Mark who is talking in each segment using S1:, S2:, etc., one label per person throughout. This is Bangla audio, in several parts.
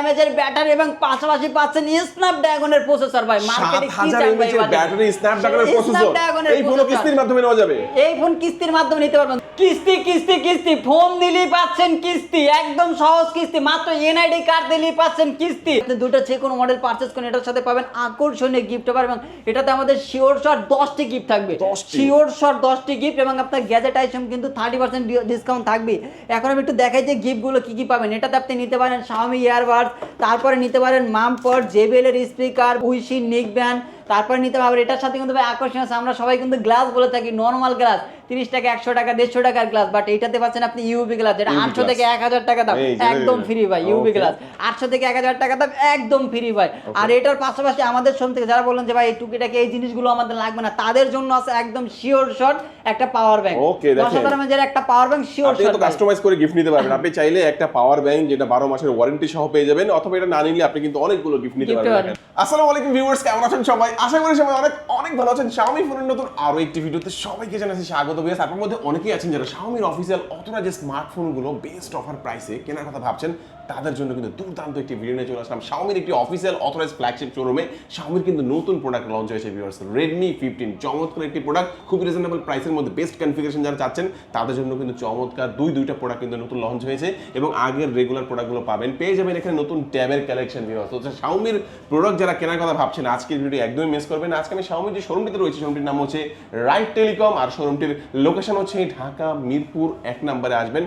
S1: এমএজের ব্যাটারি এবং পাশাপাশি পাচ্ছেন স্ন্যাপড্রাগনের প্রসেসর ভাই। মার্কেটে কি
S2: হাজার
S1: বাজারে?
S2: ব্যাটারি স্ন্যাপড্রাগনের প্রসেসর এই
S1: ফোন
S2: কিস্তির মাধ্যমে নেওয়া যাবে।
S1: এই ফোন কিস্তির মাধ্যমে নিতে পারবেন। কিস্তি কিস্তি কিস্তি ফোন দিলেই পাচ্ছেন কিস্তি একদম সহজ কিস্তি মাত্র এনআইডি কার্ড দিলেই পাচ্ছেন কিস্তি। আপনি দুটো যে কোনো মডেল পারচেজ করেন এটার সাথে পাবেন আকর্ষণীয় গিফট পাবেন এবং এটাতে আমাদের শিওর শট দশটি গিফট থাকবে।
S2: 10টি?
S1: শিওর শট দশটি গিফট এবং আপনার গ্যাজেট আইটেম কিন্তু থার্টি পার্সেন্ট ডিসকাউন্ট থাকবে। এখন আমি একটু দেখাই যে গিফটগুলো কি কি পাবেন। এটাতে আপনি নিতে পারেন শাওমি ইয়ারবাডস তারপরে নিতে পারেন মামপট জেবেলের স্পিকার উইশি নিক ব্যান্ড তারপরে নিতে পারবেন এটার সাথে কিন্তু ভাই আকর্ষণ আছে আমরা সবাই কিন্তু গ্লাস বলে থাকি নর্মাল গ্লাস তিরিশ টাকা একশো টাকা দেড়শো টাকার গ্লাস বাট এইটাতে পাচ্ছেন আপনি ইউবি গ্লাস যেটা আটশো থেকে এক হাজার টাকা দাম একদম ফ্রি ভাই ইউবি. গ্লাস আটশো থেকে এক হাজার টাকা দাম একদম ফ্রি ভাই। আর এটার পাশাপাশি আমাদের সোম থেকে যারা বললেন যে ভাই এই টুকিটাকে এই জিনিসগুলো আমাদের লাগবে না তাদের জন্য আছে একদম শিওর শট একটা পাওয়ার ব্যাংক দশ
S2: দেখেন।
S1: একটা পাওয়ার ব্যাংক শিওর
S2: আপনি
S1: শট
S2: তো কাস্টমাইজ করে গিফট নিতে পারবেন। আপনি চাইলে একটা পাওয়ার ব্যাংক যেটা বারো মাসের ওয়ারেন্টি সহ পেয়ে যাবেন অথবা এটা না নিলে আপনি কিন্তু অনেকগুলো গিফট নিতে পারবেন। আসসালামু আলাইকুম ভিউয়ার্স কেমন আছেন সবাই? আশা করি সবাই অনেক অনেক ভালো আছেন। শাওমি ফোনের নতুন আরও একটি ভিডিওতে সবাইকে জানাচ্ছি স্বাগত বিয়াস আপনার মধ্যে অনেকেই আছেন যারা শাওমির অফিসিয়াল অথরা যে স্মার্টফোনগুলো বেস্ট অফার প্রাইসে কেনার কথা ভাবছেন তাদের জন্য কিন্তু দুর্দান্ত একটি ভিডিও নিয়ে চলে আসলাম। Xiaomi একটি অফিসিয়াল অথরাইজ ফ্ল্যাগশিপ শোরুমে Xiaomi কিন্তু নতুন প্রোডাক্ট লঞ্চ হয়েছে ভিউয়ার্স Redmi 15 চমৎকার একটি প্রোডাক্ট খুব রিজনেবল প্রাইসের মধ্যে বেস্ট কনফিগারেশন যারা চাচ্ছেন, তাদের জন্য কিন্তু চমৎকার দুই, দুইটা প্রোডাক্ট কিন্তু নতুন লঞ্চ হয়েছে এবং আগের রেগুলার প্রোডাক্টগুলো পাবেন। পেয়ে যাবেন এখানে নতুন ট্যাবের কালেকশন ভিউয়ার্স তো Xiaomi প্রোডাক্ট যারা কেনার কথা ভাবছেন, আজকের ভিডিও একদমই মিস করবেন। আজকে আমি Xiaomi যে শোরুমটিতে রয়েছে শোরুমটির নাম হচ্ছে রাইট টেলিকম আর শোরুমটির লোকেশন হচ্ছে ঢাকা, মিরপুর, এক নম্বরে আসবেন।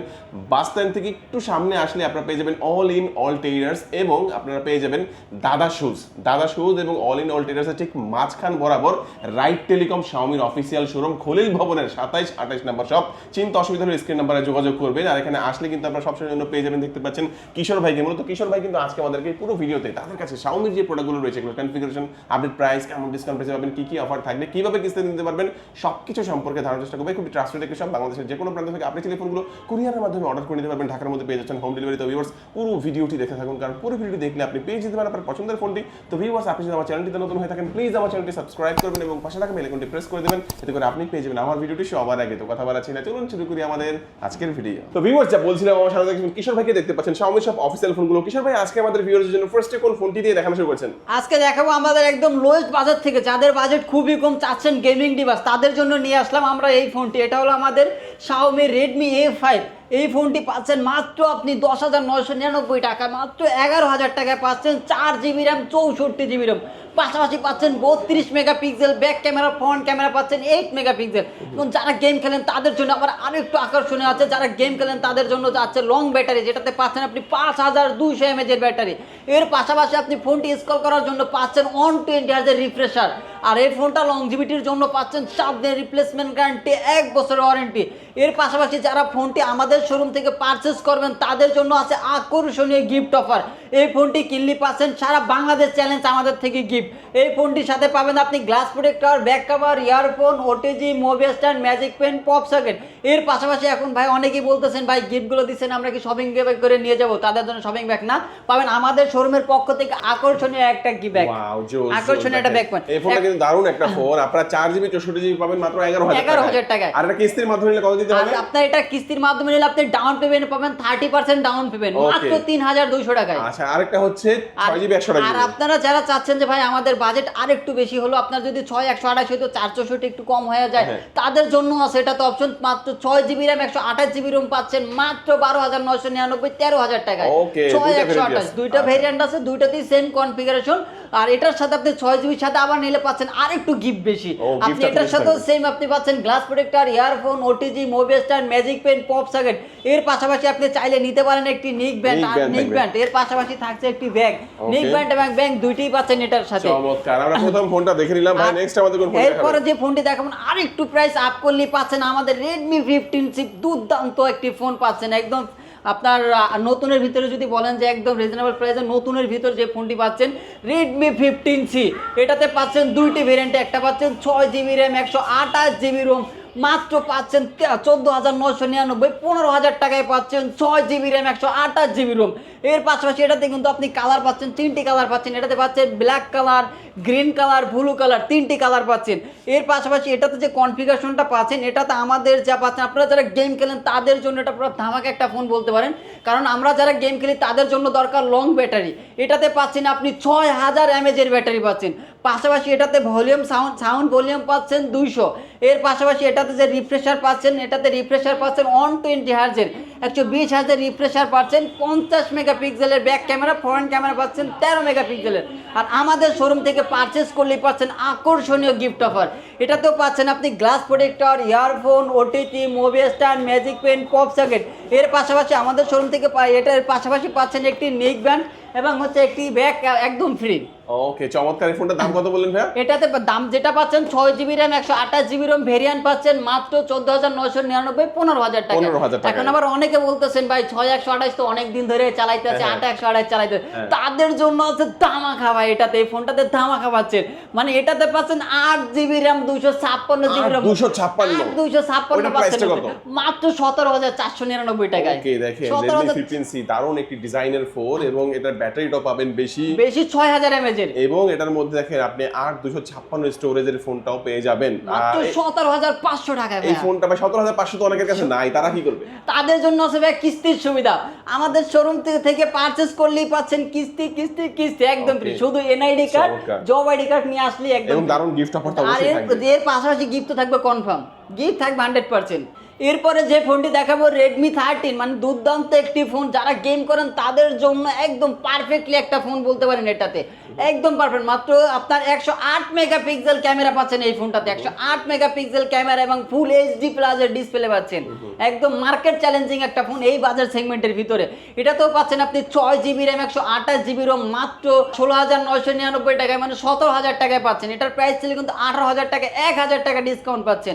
S2: বাস স্ট্যান্ড থেকে একটু সামনে আসলে আপনারা পেয়ে যাবেন অল ইন অল টেইলার্স এবং আপনারা পেয়ে যাবেন দাদা শুজ দাদা শুজ এবং অল ইন অল টেইলার্সের ঠিক মাঝখান বরাবর রাইট টেলিকম শাওমির অফিসিয়াল শোরুম খলিল ভবনের সাতাইশ, আঠাইশ নাম্বার সব চিন্তা অসুবিধা হলে স্ক্রিন নাম্বারে যোগাযোগ করবেন। আর এখানে আসলে কিন্তু আপনারা সবসময় জন্য পেয়ে যাবেন, দেখতে পাচ্ছেন কিশোর ভাইকে। মূলত কিশোর ভাই কিন্তু আজকে আমাদেরকে পুরো ভিডিওতে তাদের কাছে শাওমির যে প্রোডাক্টগুলো রয়েছে এগুলো কনফিগারেশন আপডেট প্রাইস কেমন ডিসকাউন্ট পেয়ে যাবেন কি কি অফার থাকবে, কীভাবে কিস্তি নিতে পারবেন, সবকিছু সম্পর্কে ধারণার চেষ্টা করবে। খুবই ট্রাস্টেড একটি সব বাংলাদেশের যে কোনো প্রান্ত থেকে আপনি টেলিফোনগুলো কুরিয়ারের মাধ্যমে অর্ডার করে নিতে পারবেন। ঢাকার মধ্যে পেয়ে যাচ্ছেন হোম ডেলিভারি তো ভিউয়ার্স পুরো ভিডিওটি দেখে থাকুন, কারণ পুরো ভিডিওটি দেখলে আপনি পেয়ে যেতে পারেন আপনার পছন্দের ফোনটি তো ভিউয়ার্স আপনি যদি আমার চ্যানেলটিতে নতুন হয়ে থাকেন প্লিজ আমার চ্যানেলটি সাবস্ক্রাইব করবেন এবং পাশে থাকা বেল আইকনটি প্রেস করে দেবেন, এতে করে আপনি পেয়ে যাবেন আমার ভিডিওটি সবার আগে। তো কথা বলা ছিল চলুন শুরু করি আমাদের আজকের ভিডিও তো ভিউয়ার্স যা বলছিলাম, আমার সাথে দেখছেন কিশোর ভাইকে, দেখতে পাচ্ছেন Xiaomi সব অফিসিয়াল ফোনগুলো কিশোর ভাই, আজকে আমাদের ভিউয়ার্সের জন্য ফার্স্টে কোন ফোনটি দিয়ে দেখানো শুরু করছেন?
S1: আজকে দেখাবো আমাদের একদম লোয়েস্ট বাজেট থেকে, যাদের বাজেট খুবই কম চাচ্ছেন গেমিং ডিভাইস তাদের জন্য নিয়ে আসলাম আমরা এই ফোনটি এটা হলো আমাদের Xiaomi Redmi A5 এই ফোনটি পাচ্ছেন মাত্র আপনি দশ হাজার নয়শো নিরানব্বই টাকা মাত্র এগারো হাজার টাকায় পাচ্ছেন চার জিবি র্যাম, চৌষট্টি জিবি র্যাম। পাশাপাশি পাচ্ছেন বত্রিশ megapixel back camera front camera পাচ্ছেন এইট মেগাপিক্সেল। এবং যারা গেম খেলেন তাদের জন্য আবার আরও একটু আকর্ষণীয় আছে, যারা গেম খেলেন তাদের জন্য যাচ্ছে লং ব্যাটারি যেটাতে পাচ্ছেন আপনি পাঁচ হাজার দুইশো এমএজের ব্যাটারি এর পাশাপাশি আপনি ফোনটি স্কল করার জন্য পাচ্ছেন ওয়ান টোয়েন্টি হাজার রিফ্রেশার আর এই ফোনটা লংজিভিটির জন্য পাচ্ছেন সাত দিনের রিপ্লেসমেন্ট গ্যারান্টি এক বছরের ওয়ারেন্টি এর পাশাপাশি যারা ফোনটি আমাদের শোরুম থেকে পারচেস করবেন, তাদের জন্য আছে আকর্ষণীয় গিফট অফার এই ফোনটি কিনলে পাচ্ছেন সারা বাংলাদেশ চ্যালেঞ্জ আমাদের থেকে গিফট এই ফোনটির সাথে পাবেন আপনি glass protector back cover earphone OTG mobile stand magic pen pop socket এর পাশাপাশি এখন ভাই অনেকেই বলতেছেন ভাই গিফটগুলো দিচ্ছেন আমরা কি শপিং ব্যাগ করে নিয়ে যাব? তাদের জন্য শপিং ব্যাগ না। পাবেন আমাদের শোরুমের পক্ষ থেকে আকর্ষণীয় একটা কি ব্যাগ আকর্ষণীয় একটা ব্যাগ পান
S2: এই ফোনটা কিন্তু দারুণ একটা ফোন আপনারা চার জিবি চৌষট্টি জিবি পাবেন মাত্র এগারো হাজার
S1: 11,000 টাকায়।
S2: আর এটা কিস্তির মাধ্যমে নিলে কত দিতে হবে?
S1: আপনার এটা কিস্তির মাধ্যমে নিলে আপনি ডাউন পেমেন্ট পাবেন থার্টি পার্সেন্ট ডাউন পেমেন্ট মাত্র তিন হাজার দুইশো টাকায়।
S2: আচ্ছা আরেকটা হচ্ছে
S1: আর
S2: ছয় জিবি একশো টাকা
S1: আর আপনারা যারা চাচ্ছেন যে ভাই আমাদের বাজেট আর একটু বেশি হলো। আপনার যদি ছয় একশো আঠাশ হয়তো চার চৌষট্টি একটু কম হয়ে যায়।
S2: হ্যাঁ।
S1: তাদের জন্য আছে এটা তো অপশন মাত্র ছয় জিবি র্যাম একশো আঠাশ জিবি রুম পাচ্ছেন মাত্র বারো হাজার নয়শো নিরানব্বই তেরো হাজার টাকায়। ছয় একশো আঠাশ দুইটা
S2: আচ্ছা।
S1: ভেরিয়েন্ট আছে দুইটাতেই সেম কনফিগারেশন আর এটার সাথে আপনি ছয় জিবির সাথে আবার নিলে পাচ্ছেন আর একটু গিফট বেশি আপনি এটার সাথেও সেম আপনি পাচ্ছেন glass protector earphone OTG mobile stand magic pen pop socket এর পাশাপাশি আপনি চাইলে নিতে পারেন একটি নিক ব্যান্ড আর নিক ব্যান্ড এর পাশাপাশি থাকছে একটি ব্যাগ নিক ব্যান্ড এবং ব্যাংক দুইটাই পাচ্ছেন এটার সাথে।
S2: চমৎকার। আমরা প্রথম ফোনটা দেখে নিলাম। ভাই নেক্সট আমাদের কোন ফোন
S1: এরপরে যে ফোনটি দেখাবেন আর একটু প্রাইস আপ করলে পাচ্ছেন আমাদের রেডমি ফিফটিন সি দুর্দান্ত একটি ফোন পাচ্ছেন। একদম আপনার নতুনের ভিতরে যদি বলেন যে একদম রিজনেবল প্রাইসে নতুনের ভিতরে যে ফোনটি পাচ্ছেন রেডমি ফিফটিন সি এটাতে পাচ্ছেন দুইটি ভেরিয়েন্টে একটা পাচ্ছেন ছয় জিবি র্যাম একশো আঠাশ জিবি রোম মাত্র পাচ্ছেন চোদ্দ হাজার নশো নিরানব্বই, পনেরো হাজার টাকায় পাচ্ছেন ছয় জিবি র্যাম, একশো আঠাশ জিবি রোম। এর পাশাপাশি এটাতে কিন্তু আপনি কালার পাচ্ছেন, তিনটি কালার পাচ্ছেন। এটাতে পাচ্ছেন black colour, green colour, blue colour, তিনটি কালার পাচ্ছেন। এর পাশাপাশি এটাতে যে কনফিগারেশনটা পাচ্ছেন, এটাতে আমাদের যা পাচ্ছেন, আপনারা যারা গেম খেলেন তাদের জন্য এটা পুরো ধামাকা একটা ফোন বলতে পারেন। কারণ আমরা যারা গেম খেলি তাদের জন্য দরকার লং ব্যাটারি। এটাতে পাচ্ছেন আপনি ছয় হাজার এমএজের ব্যাটারি পাচ্ছেন। পাশাপাশি এটাতে ভলিউম সাউন্ড সাউন্ড ভলিউম পাচ্ছেন দুইশো। এর পাশাপাশি এটাতে যে রিফ্রেশার পাচ্ছেন, এটাতে রিফ্রেশার পাচ্ছেন ওয়ান টোয়েন্টি হার্জের একশো বিশ হার্জের রিফ্রেশার পাচ্ছেন, পঞ্চাশ মেগাপিক্সেলের ব্যাক ক্যামেরা ফ্রন্ট ক্যামেরা পাচ্ছেন, তেরো মেগাপিক্সেলের আর আমাদের শোরুম থেকে পারচেস করলেই পাচ্ছেন আকর্ষণীয় গিফট অফার এটাতেও পাচ্ছেন আপনি glass protector earphone OTT mobile stand magic pen pop socket এর পাশাপাশি আমাদের শোরুম থেকে এটার পাশাপাশি পাচ্ছেন একটি নেক ব্যান্ড এবং হচ্ছে একটি ব্যাগ একদম ফ্রি
S2: ওকে চমৎকার এই ফোনটার দাম কত বললেন ভাইয়া?
S1: এটাতে দাম যেটা পাচ্ছেন ছয় জিবি র্যাম একশো আঠাশ জিবি রোম ভেরিয়েন্ট পাচ্ছেন মাত্র চোদ্দ হাজার নয়শো নিরানব্বই পনেরো হাজার টাকা।
S2: 15,000 টাকা।
S1: এখন আবার অনেকে বলতেছেন ভাই ছয় একশো আঠাশ তো অনেক দিন ধরে চালাইতে আছে
S2: হ্যাঁ,
S1: আট একশো আঠাশ চালাইতে।
S2: হ্যাঁ।
S1: তাদের জন্য আছে দামা খাওয়া এটাতে এই ফোনটাতে দামা খাওয়াচ্ছেন মানে এটাতে পাচ্ছেন আট জিবি র্যাম দুইশো ছাপ্পান্ন জিবি র্যাম
S2: 256
S1: দুইশো ছাপ্পান্ন। পাচ্ছেন
S2: price টা কত?
S1: মাত্র সতেরো হাজার চারশো নিরানব্বই টাকায়।
S2: ওকে দেখেন
S1: সতেরো
S2: Redmi
S1: হাজার
S2: 15C দারুণ একটি ডিজাইনের ফোন এবং এটার ব্যাটারিটাও পাবেন বেশি।
S1: বেশি ছয় হাজার এমএজের
S2: এবং এটার মধ্যে দেখেন আপনি আট দুশো ছাপ্পান্ন স্টোরেজের ফোনটাও পেয়ে যাবেন।
S1: সতেরো হাজার পাঁচশো টাকায়
S2: এই ফোনটা ভাই সতেরো হাজার পাঁচশো তো অনেকের কাছে নাই তারা কি করবে?
S1: তাদের জন্য আছে ভাই কিস্তির সুবিধা। আমাদের শোরুম থেকে পারচেস করলেই পাচ্ছেন কিস্তি কিস্তি কিস্তি একদম ফ্রি. শুধু NID card job ID card নিয়ে আসলে একদম
S2: দারুণ গিফট অফার
S1: আর এর এর পাশাপাশি গিফট তো থাকবে কনফার্ম গিফট থাকবে হান্ড্রেড পার্সেন্ট এরপরে যে ফোনটি দেখাবো রেডমি থার্টিন মানে দুর্দান্ত একটি ফোন যারা গেম করেন তাদের জন্য একদম পারফেক্টলি একটা ফোন বলতে পারেন এটাতে। একদম পারফেক্ট মাত্র আপনার একশো আট মেগাপিক্সেল ক্যামেরা পাচ্ছেন এই ফোনটাতে একশো আট মেগাপিক্সেল ক্যামেরা এবং ফুল এইচডি প্লাসের ডিসপ্লে পাচ্ছেন। একদম মার্কেট চ্যালেঞ্জিং একটা ফোন এই বাজার সেগমেন্টের ভিতরে। এটাতেও পাচ্ছেন আপনি ছয় জিবি র্যাম একশো আঠাশ জিবি রোম মাত্র ষোলো হাজার নয়শো নিরানব্বই টাকায় মানে সতেরো হাজার টাকায় পাচ্ছেন। এটার প্রাইস ছিল কিন্তু আঠারো হাজার টাকা এক হাজার টাকা ডিসকাউন্ট পাচ্ছেন।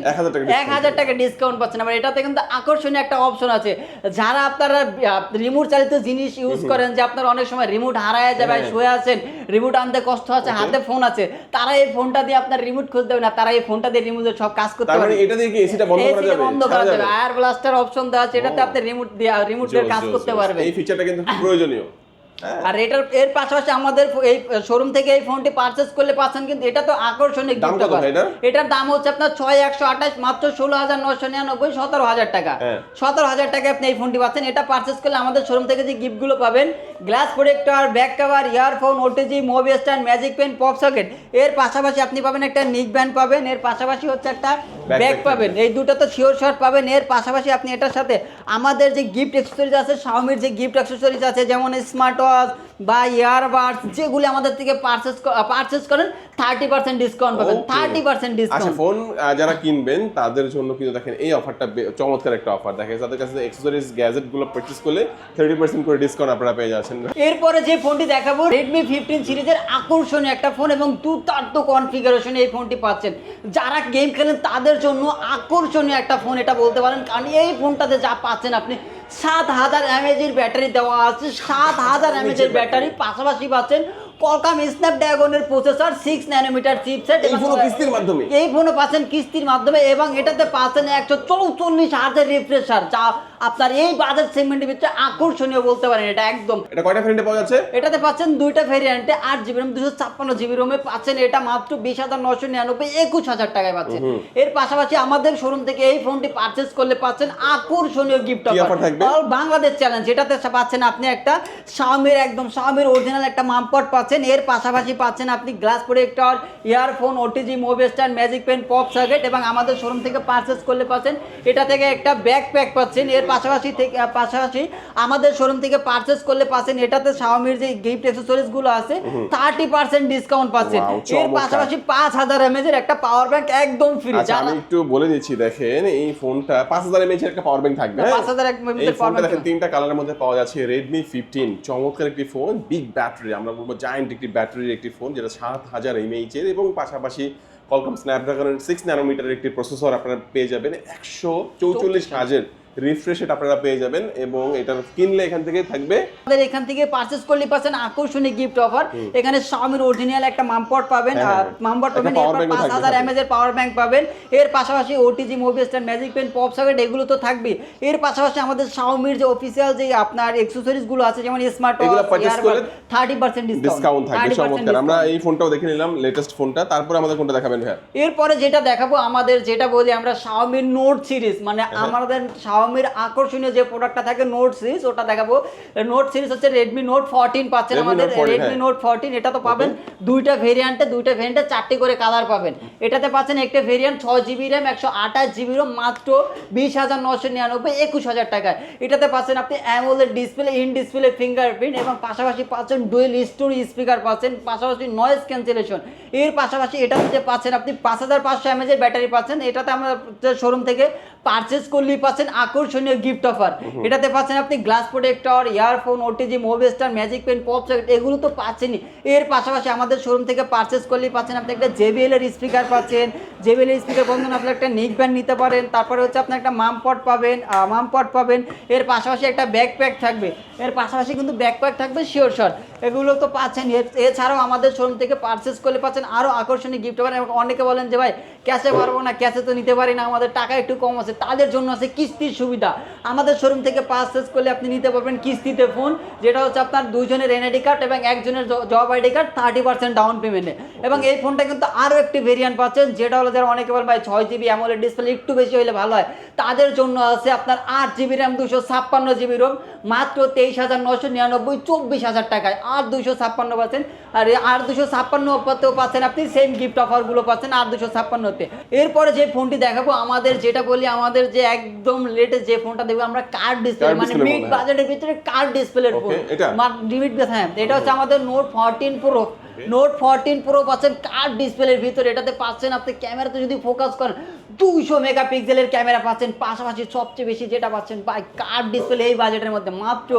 S1: এক হাজার টাকা ডিসকাউন্ট পাচ্ছেন। আবার এটাতে কিন্তু আকর্ষণীয় একটা অপশন আছে যারা আপনারা রিমোট চালিত জিনিস ইউজ করেন যে আপনার অনেক সময় রিমোট হারায় যাবে
S2: হ্যাঁ।
S1: শুয়ে আছেন রিমোট আনতে কষ্ট আছে হাতে ফোন আছে তারা এই ফোনটা দিয়ে আপনার রিমোট খুলতে হবে না তারা এই ফোনটা দিয়ে রিমোটের সব কাজ করতে
S2: মানে
S1: পারবে
S2: এটা দিয়ে কি এসিটা বন্ধ করা যাবে
S1: বন্ধ করা যাবে? আয়ার ব্লাস্টার অপশন দেওয়া আছে এটাতে। আপনি রিমোট দিয়ে রিমোট দিয়ে কাজ করতে
S2: জোস।
S1: পারবে
S2: এই ফিচারটা কিন্তু প্রয়োজনীয়
S1: আর এটার এর পাশাপাশি আমাদের এই শোরুম থেকে এই ফোনটি পারচেস করলে পাচ্ছেন কিন্তু এটা তো আকর্ষণীয় offer।
S2: ভাই এটার?
S1: দাম হচ্ছে আপনার ছয় একশো আঠাশ মাত্র ষোলো হাজার নশো নিরানব্বই সতেরো হাজার টাকা।
S2: হ্যাঁ।
S1: সতেরো হাজার টাকায় আপনি এই ফোনটি পাচ্ছেন। এটা পারচেস করলে আমাদের শোরুম থেকে যে গিফটগুলো পাবেন glass protector back cover earphone OTG mobile stand magic pen pop socket এর পাশাপাশি আপনি পাবেন একটা নিক ব্যান্ড পাবেন। এর পাশাপাশি হচ্ছে একটা ব্যাগ পাবেন। এই দুটো তো শিওর শর্ট পাবেন। এর পাশাপাশি আপনি এটার সাথে আমাদের যে গিফট অ্যাক্সেসরিজ আছে শাওমির যে গিফট অ্যাক্সেসরিজ আছে যেমন স্মার্ট ওয়াচ বা ইয়ারবাডস যেগুলি আমাদের থেকে পারচেস পারচেস করেন থার্টি পার্সেন্ট ডিসকাউন্ট পাবেন থার্টি পার্সেন্ট ডিসকাউন্ট
S2: ফোন যারা কিনবেন তাদের জন্য কিন্তু দেখেন এই অফারটা চমৎকার একটা অফার দেখেন তাদের কাছে অ্যাক্সেসরিজ গ্যাজেটগুলো পারচেজ করলে থার্টি পার্সেন্ট করে ডিসকাউন্ট আপনারা পেয়ে যাচ্ছেন।
S1: এরপরে যে ফোনটি দেখাবো রেডমি ফিফটিন সিরিজের আকর্ষণীয় একটা ফোন এবং দুর্দান্ত কনফিগারেশনে এই ফোনটি পাচ্ছেন। যারা গেম খেলেন তাদের জন্য আকর্ষণীয় একটা ফোন এটা বলতে পারেন কারণ এই ফোনটাতে যা পাচ্ছেন আপনি সাত হাজার এমএজের ব্যাটারি দেওয়া আছে। সাত হাজার এমএজের ব্যাটারি। পাশাপাশি পাচ্ছেন কলকাম স্ন্যাপড্রাগনের প্রসেসর সিক্স ন্যানোমিটার চিপসেট
S2: এই ফোনও কিস্তির মাধ্যমে?
S1: এই ফোনও পাচ্ছেন কিস্তির মাধ্যমে এবং এটাতে পাচ্ছেন একশো চৌচল্লিশ হাজার রিফ্রেশার যা আপনার এই বাজার সেগমেন্টের ভিতরে আকর্ষণীয় বলতে পারেন এটা একদম।
S2: এটা কয়টা ফ্রেন্ডে পাওয়া যাচ্ছে?
S1: এটাতে পাচ্ছেন দুইটা ভেরিয়েন্টে আট জিবি রোম দুশো ছাপ্পান্ন জিবি রোমে পাচ্ছেন এটা মাত্র বিশ হাজার নশো নিরানব্বই একুশ হাজার টাকায় পাচ্ছেন। এর পাশাপাশি আমাদের শোরুম থেকে এই ফোনটি পারচেস করলে পাচ্ছেন আকর্ষণীয় গিফট অল বাংলাদেশ চ্যালেঞ্জ এটাতে পাচ্ছেন আপনি একটা শাওমির একদম শাওমির অরিজিনাল একটা মামপট পাচ্ছেন। এর পাশাপাশি পাচ্ছেন আপনি glass protector earphone OTG mobile stand magic pen pop socket এবং আমাদের শোরুম থেকে পারচেস করলে পাচ্ছেন। এটা থেকে একটা ব্যাকপ্যাক পাচ্ছেন। এর পাশাপাশি থেকে পাশাপাশি আমাদের শোরুম থেকে পারচেস করলে পাচ্ছেন এটাতে শাওমির যে গিফট অ্যাক্সেসরিজগুলো আছে থার্টি পার্সেন্ট ডিসকাউন্ট পাচ্ছেন। এর পাশাপাশি পাঁচ হাজার এমএজ এর একটা পাওয়ার ব্যাংক একদম ফ্রি
S2: আচ্ছা আমি একটু বলে দিচ্ছি দেখেন এই ফোনটা পাঁচ হাজার এমএচ একটা পাওয়ার ব্যাংক থাকবে হ্যাঁ?
S1: 5000 mAh
S2: এই
S1: power
S2: ফোনটা
S1: bank
S2: দেখেন। তিনটা কালারের মধ্যে পাওয়া যাচ্ছে রেডমি ফিফটিন চমৎকার একটি ফোন বিগ ব্যাটারি আমরা বলব জায়েন্ট একটি ব্যাটারির একটি ফোন যেটা সাত হাজার এমএইচ এর এবং পাশাপাশি কলকম স্ন্যাপড্রাগনের সিক্স ন্যানোমিটারের একটি প্রসেসর আপনারা পেয়ে যাবেন একশো চৌচল্লিশ হাজার। রিফ্রেশ এটা আপনারা পেয়ে যাবেন এবং এটা কিনলে এখান থেকে থাকবে।
S1: আমাদের এখান থেকে পারচেস করলে পাচ্ছেন আকর্ষণীয় গিফট অফার এখানে Xiaomi অরিজিনাল একটা মামপট পাবেন
S2: হ্যাঁ, হ্যাঁ।
S1: মামপট পাবেন এরপর এর পাওয়ার ব্যাংক পাবেন। এর পাশাপাশি OTG movie stand magic pen pop socket এগুলো তো থাকবে এর পাশাপাশি আমাদের Xiaomi যে অফিসিয়াল যে আপনার অ্যাকসেসরিজগুলো আছে যেমন স্মার্ট
S2: এগুলো purchase করলে
S1: থার্টি পার্সেন্ট
S2: ডিসকাউন্ট থাকবে চমৎকার। আমরা এই ফোনটাও দেখে নিলাম লেটেস্ট ফোনটা তারপরে আমাদের কোনটা দেখাবেন
S1: এরপরে যেটা দেখাবো আমাদের যেটা বলি আমরা Xiaomi নোট সিরিজ মানে
S2: হ্যাঁ।
S1: আমাদের Xiaomi আকর্ষণীয় যে প্রোডাক্টটা থাকে নোট সিরিজ ওটা দেখাবো। নোট সিরিজ হচ্ছে রেডমি নোট 14 পাচ্ছেন আমাদের।
S2: Note 14,
S1: Redmi
S2: হ্যাঁ।
S1: Note 14 এটা তো পাবেন দুইটা ভেরিয়েন্টে দুইটা ভেরিয়েন্টে চারটি করে কালার পাবেন। এটাতে পাচ্ছেন একটা ভেরিয়েন্ট ছয় জিবি র্যাম একশো আঠাশ জিবি রোম মাত্র বিশ হাজার নশো নিরানব্বই একুশ হাজার টাকায়। এটাতে পাচ্ছেন আপনি AMOLED display in display fingerprint এবং পাশাপাশি পাচ্ছেন ডুয়েল স্টোরি স্পিকার পাচ্ছেন পাশাপাশি নয়েজ ক্যান্সেলেশন এর পাশাপাশি এটাতে পাচ্ছেন আপনি পাঁচ হাজার পাঁচশো এমএজের ব্যাটারি পাচ্ছেন। এটাতে আমরা শোরুম থেকে পারচেস করলেই পাচ্ছেন আকর্ষণীয় গিফট অফার এটাতে পাচ্ছেন আপনি glass protector earphone OTG mobile stand magic pen pop socket এগুলো তো পাচ্ছেনই। এর পাশাপাশি আমাদের শোরুম থেকে পারচেস করলেই পাচ্ছেন আপনি একটা জেবিএল এর স্পিকার পাচ্ছেন। জেবিএল এর স্পিকার বন্ধন আপনি একটা নেক ব্যান্ড নিতে পারেন। তারপরে হচ্ছে আপনি একটা মাম পট পাবেন মাম পট পাবেন। এর পাশাপাশি একটা ব্যাকপ্যাক থাকবে। এর পাশাপাশি কিন্তু ব্যাকপ্যাক থাকবে শিওর শট এগুলো তো পাচ্ছেন। এছাড়াও আমাদের শোরুম থেকে পারচেস করলে পাচ্ছেন আরও আকর্ষণীয় গিফট পাবেন এবং অনেকে বলেন যে ভাই ক্যাশে পারব না ক্যাশে তো নিতে পারি না। আমাদের টাকা একটু কম আছে। তাদের জন্য আছে কিস্তির সুবিধা। আমাদের শোরুম থেকে পাস শেষ করলে আপনি নিতে পারবেন কিস্তিতে ফোন যেটা হচ্ছে আপনার দুইজনের এনআইডি কার্ড এবং একজনের job ID card thirty percent down পেমেন্টে এবং এই ফোনটা কিন্তু আরও একটি ভেরিয়েন্ট পাচ্ছেন, যেটা হলো যারা অনেকে বলেন ভাই, ছয় জিবি অ্যামোলেড ডিসপ্লে একটু বেশি হলে ভালো হয়। তাদের জন্য আছে আপনার আট জিবি র্যাম দুশো ছাপ্পান্ন জিবি রোম মাত্র তেইশ হাজার নশো নিরানব্বই, চব্বিশ হাজার টাকায়। আর দুশো ছাপ্পান্ন পাচ্ছেন আর আর দুশো ছাপ্পান্ন পাতেও পাচ্ছেন আপনি সেম গিফট অফারগুলো পাচ্ছেন আর দুশো ছাপ্পান্নতে। এরপরে যে ফোনটি দেখাবো আমাদের যেটা বলি আমাদের যে একদম লেটেস্ট যে ফোনটা দেখব আমরা কার্ড ডিসপ্লে মানে মিড
S2: হ্যাঁ।
S1: বাজেটের ভিতরে কার্ড ডিসপ্লের ফোন? লিমিট হ্যাঁ এটা হচ্ছে আমাদের note fourteen pro note fourteen pro পাচ্ছেন কার্ড ডিসপ্লের ভিতরে এটাতে পাচ্ছেন আপনি ক্যামেরাতে যদি ফোকাস করেন দুইশো মেগাপিক্সেলের ক্যামেরা পাচ্ছেন, পাশাপাশি সবচেয়ে বেশি যেটা পাচ্ছেন বাই কার ডিসপ্লে এই বাজেটের মধ্যে মাত্র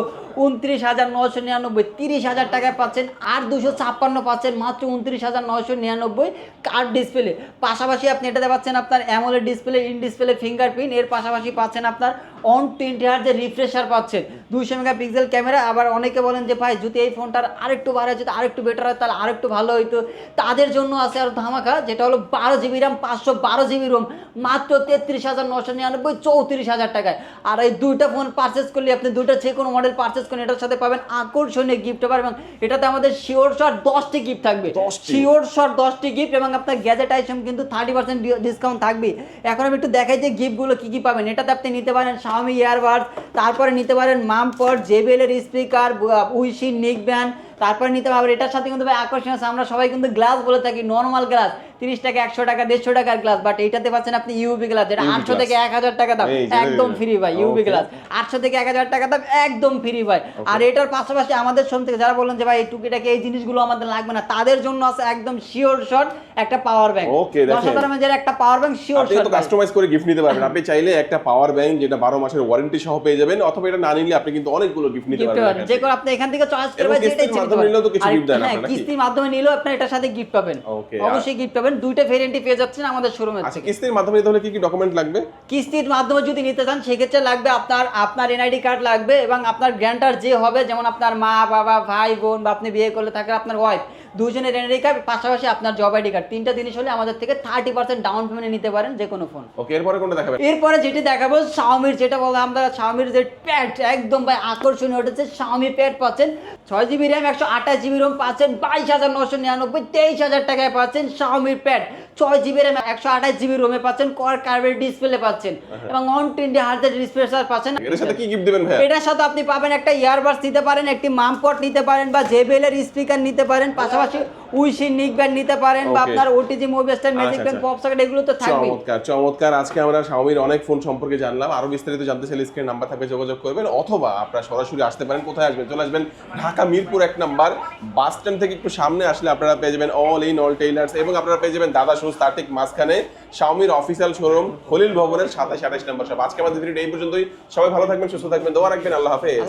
S1: উনত্রিশ হাজার নশো নিরানব্বই, তিরিশ হাজার টাকায় পাচ্ছেন, আর দুশো ছাপ্পান্ন পাচ্ছেন মাত্র উনত্রিশ হাজার নশো নিরানব্বই কার ডিসপ্লে পাশাপাশি আপনি এটাতে পাচ্ছেন আপনার AMOLED display in display fingerprint এর পাশাপাশি পাচ্ছেন আপনার অন টোয়েন্টি হার্জের রিফ্রেশার পাচ্ছেন। দুইশো মেগাপিক্সেল ক্যামেরা আবার অনেকে বলেন যে ভাই যদি এই ফোনটার আরেকটু বাড়ে যদি আরেকটু বেটার হয় তাহলে আরেকটু ভালো হইতো। তাদের জন্য আছে আর ধামাকা যেটা হলো বারো জিবি র্যাম পাঁচশো বারো জিবি রোম মাত্র তেত্রিশ হাজার নশো নিরানব্বই চৌত্রিশ হাজার টাকায়। আর এই দুইটা ফোন পারচেস করলে আপনি দুইটা যে কোনো মডেল পারচেস করেন এটার সাথে পাবেন আকর্ষণীয় গিফট পাবেন এবং এটাতে আমাদের শিওর শট দশটি গিফট থাকবে। শিওর শট দশটি গিফট এবং আপনার গ্যাজেট আইটেম কিন্তু থার্টি পার্সেন্ট ডিসকাউন্ট থাকবে এখন আমি একটু দেখাই যে গিফটগুলো কী কী পাবেন। এটাতে আপনি নিতে পারেন Xiaomi ইয়ারবাডস তারপরে নিতে পারেন মামপট জেবেল এর স্পিকার উইশি নিক ব্যান্ড তারপরে নিতে পারবেন এটার সাথে কিন্তু ভাই আকর্ষণীয় আমরা সবাই কিন্তু গ্লাস বলে থাকি, নর্মাল গ্লাস। তিরিশ টাকা একশো টাকা দেড়শো টাকার গ্লাস বাট এইটাতে পাচ্ছেন আপনি ইউবি গ্লাস যেটা আটশো থেকে এক হাজার টাকা দাম। একদম ফ্রি ভাই ইউবি. গ্লাস আটশো থেকে এক হাজার টাকা দাম একদম ফ্রি ভাই। আর এটার পাশাপাশি আমাদের সোম থেকে যারা বললেন যে ভাই এই টুকিটাকে এই জিনিসগুলো আমাদের লাগবে না তাদের জন্য আছে একদম শিওর শট একটা পাওয়ার ব্যাংক
S2: Okay,
S1: দশ। হাজার এমএজের একটা পাওয়ার ব্যাংক শিওর শট
S2: তো কাস্টমাইজ করে গিফট নিতে পারবেন। আপনি চাইলে একটা পাওয়ার ব্যাংক যেটা বারো মাসের ওয়ারেন্টি সহ পেয়ে যাবেন অথবা এটা না নিলে আপনি কিন্তু অনেকগুলো গিফট নিতে পারবেন
S1: যে কোনো আপনি এখান থেকে চয়েস করবেন
S2: কিস্তির
S1: যেটাই
S2: মাধ্যমে নিলেও তো কিছু gift দেন আপনারা
S1: কিস্তির মাধ্যমে নিলেও আপনি এটার সাথে গিফট পাবেন। অবশ্যই গিফট পাবেন। দুইটা ভেরিয়েন্টই পেয়ে যাচ্ছেন আমাদের শোরুমে
S2: আচ্ছা কিস্তির মাধ্যমে নিতে হলে কি কি ডকুমেন্ট লাগবে?
S1: কিস্তির মাধ্যমে যদি নিতে চান সেক্ষেত্রে লাগবে আপনার আপনার এনআইডি কার্ড লাগবে এবং আপনার গ্র্যান্টার যে হবে যেমন আপনার মা বাবা ভাই বোন বা আপনি বিয়ে করলে থাকে আপনার ওয়াইফ দুজনের এনআইডি কার্ড পাশাপাশি আপনার জব আইডি কার্ড তিনটা জিনিস হলে আমাদের থেকে থার্টি পার্সেন্ট ডাউন পেমেন্টে নিতে পারেন যে কোনো ফোন
S2: ওকে এরপরে কোনটা দেখাবেন?
S1: এরপরে যেটি দেখাবো শাওমির যেটা বললাম আমরা শাওমির যে প্যাড একদম ভাই আকর্ষণীয় হচ্ছে শাওমি প্যাড পাচ্ছেন। ছয় জিবি র্যাম একশো আঠাশ জিবি রোম পাচ্ছেন বাইশ হাজার নশো নিরানব্বই তেইশ হাজার টাকায় পাচ্ছেন শাওমির প্যাড ছয় জিবি র্যাম একশো আঠাশ জিবি রোমে পাচ্ছেন কর কার্ভের ডিসপ্লে পাচ্ছেন। এবং অন টোয়েন্টি হার্জের ডিসপ্লে পাচ্ছেন।
S2: এর সাথে কি গিফট দিবেন ভাই
S1: এটার সাথে আপনি পাবেন একটা ইয়ারবাডস নিতে পারেন একটি মামপট নিতে পারেন বা জেবেল এর স্পিকার নিতে পারেন পাশাপাশি উইশি নিক ব্যান্ড নিতে পারেন বা আপনার ওটিজি মোবিস্টার ম্যাজিক
S2: আচ্ছা,
S1: পেন
S2: আচ্ছা।
S1: পপ সকেট এগুলো তো থাকবেই।
S2: চমৎকার চমৎকার। আজকে আমরা শাওমির অনেক ফোন সম্পর্কে জানলাম। আরও বিস্তারিত জানতে চাইলে স্ক্রিন নাম্বার থাকবে যোগাযোগ করবেন অথবা আপনারা সরাসরি আসতে পারেন। কোথায় আসবেন? চলে আসবেন ঢাকা মিরপুর এক নাম্বার বাস স্ট্যান্ড থেকে একটু সামনে আসলে আপনারা পেয়ে যাবেন অল ইন অল টেইলার্স এবং আপনারা পেয়ে যাবেন দাদা শুজ তার ঠিক মাঝখানে শাওমির অফিসিয়াল শোরুম খলিল ভবনের সাতাশ আঠাশ নাম্বার সব আজকে আমাদের এই পর্যন্তই। সবাই ভালো থাকবেন সুস্থ থাকবেন দোয়া রাখবেন। আল্লাহ হাফেজ।